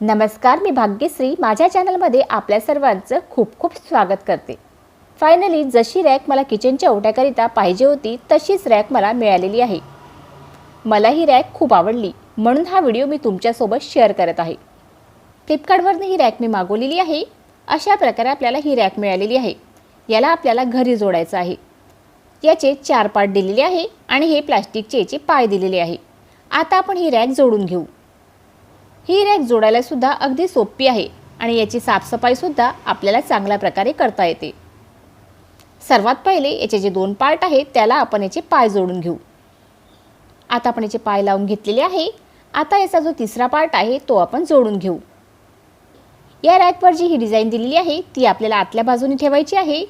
नमस्कार मी भाग्यश्री. माझ्या चॅनलमध्ये आपल्या सर्वांचं खूप खूप स्वागत करते. फायनली जशी रॅक मला किचनच्या ओट्याकरिता पाहिजे होती तशीच रॅक मला मिळालेली आहे. मला ही रॅक खूप आवडली म्हणून हा व्हिडिओ मी तुमच्यासोबत शेअर करत आहे. फ्लिपकार्टवरनं ही रॅक मी मागवलेली आहे. अशा प्रकारे आपल्याला ही रॅक मिळालेली आहे. याला आपल्याला घरी जोडायचं आहे. याचे चार पार्ट दिलेले आहे आणि हे प्लास्टिकचे याचे पाय दिलेले आहे. आता आपण ही रॅक जोडून घेऊ. ही रॅक जोडायला सुद्धा अगदी सोपी आहे आणि याची साफसफाईसुद्धा आपल्याला चांगल्या प्रकारे करता येते. सर्वात पहिले याचे जे दोन पार्ट आहेत त्याला आपण याचे पाय जोडून घेऊ. आता आपण याचे पाय लावून घेतलेले आहे. आता याचा जो तिसरा पार्ट आहे तो आपण जोडून घेऊ. या रॅकवर जी ही डिझाईन दिलेली आहे ती आपल्याला आतल्या बाजूने ठेवायची आहे.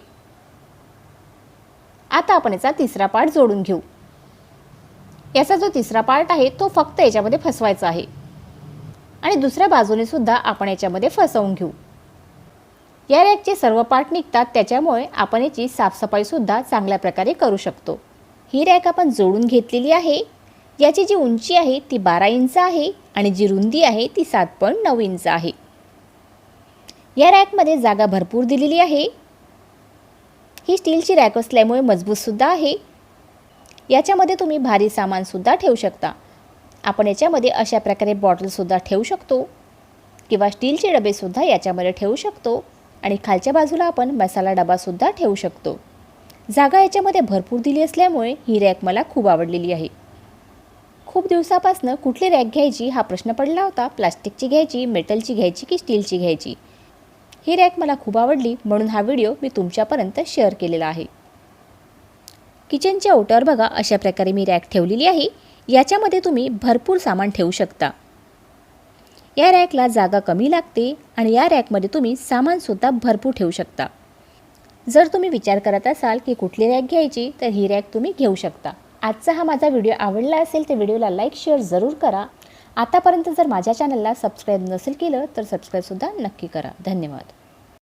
आता आपण याचा तिसरा पार्ट जोडून घेऊ. याचा जो तिसरा पार्ट आहे तो फक्त याच्यामध्ये फसवायचा आहे. आणि दुसऱ्या बाजूने सुद्धा आपण याच्यामध्ये फसवून घेऊ. या रॅकचे सर्व पार्ट निघतात त्याच्यामुळे आपण याची साफसफाईसुद्धा चांगल्या प्रकारे करू शकतो. ही रॅक आपण जोडून घेतलेली आहे. याची जी उंची आहे ती बारा इंच आहे आणि जी रुंदी आहे ती सात पॉईंट नऊ इंच आहे. या रॅकमध्ये जागा भरपूर दिलेली आहे. ही स्टीलची रॅक असल्यामुळे मजबूतसुद्धा आहे. याच्यामध्ये तुम्ही भारी सामानसुद्धा ठेवू शकता. आपण याच्यामध्ये अशा प्रकारे बॉटलसुद्धा ठेवू शकतो. किंवा स्टीलचे डबेसुद्धा याच्यामध्ये ठेवू शकतो. आणि खालच्या बाजूला आपण मसाला डबासुद्धा ठेवू शकतो. जागा याच्यामध्ये भरपूर दिली असल्यामुळे ही रॅक मला खूप आवडलेली आहे. खूप दिवसापासून कुठली रॅक घ्यायची हा प्रश्न पडला होता. प्लास्टिकची घ्यायची मेटलची घ्यायची की स्टीलची घ्यायची? ही रॅक मला खूप आवडली. म्हणून हा व्हिडिओ मी तुमच्यापर्यंत शेअर केलेला आहे. किचनच्या ओट्यावर बघा अशा प्रकारे मी रॅक ठेवलेली आहे. याच्यामध्ये तुम्ही भरपूर सामान ठेवू शकता. या रॅकला जागा कमी लागते आणि या रॅकमध्ये तुम्ही सामानसुद्धा भरपूर ठेवू शकता. जर तुम्ही विचार करत असाल की कुठली रॅक घ्यायची तर ही रॅक तुम्ही घेऊ शकता. आजचा हा माझा व्हिडिओ आवडला असेल तर व्हिडिओला लाईक शेअर जरूर करा. आतापर्यंत जर माझ्या चॅनलला सबस्क्राईब नसेल केलं तर सबस्क्राईबसुद्धा नक्की करा. धन्यवाद.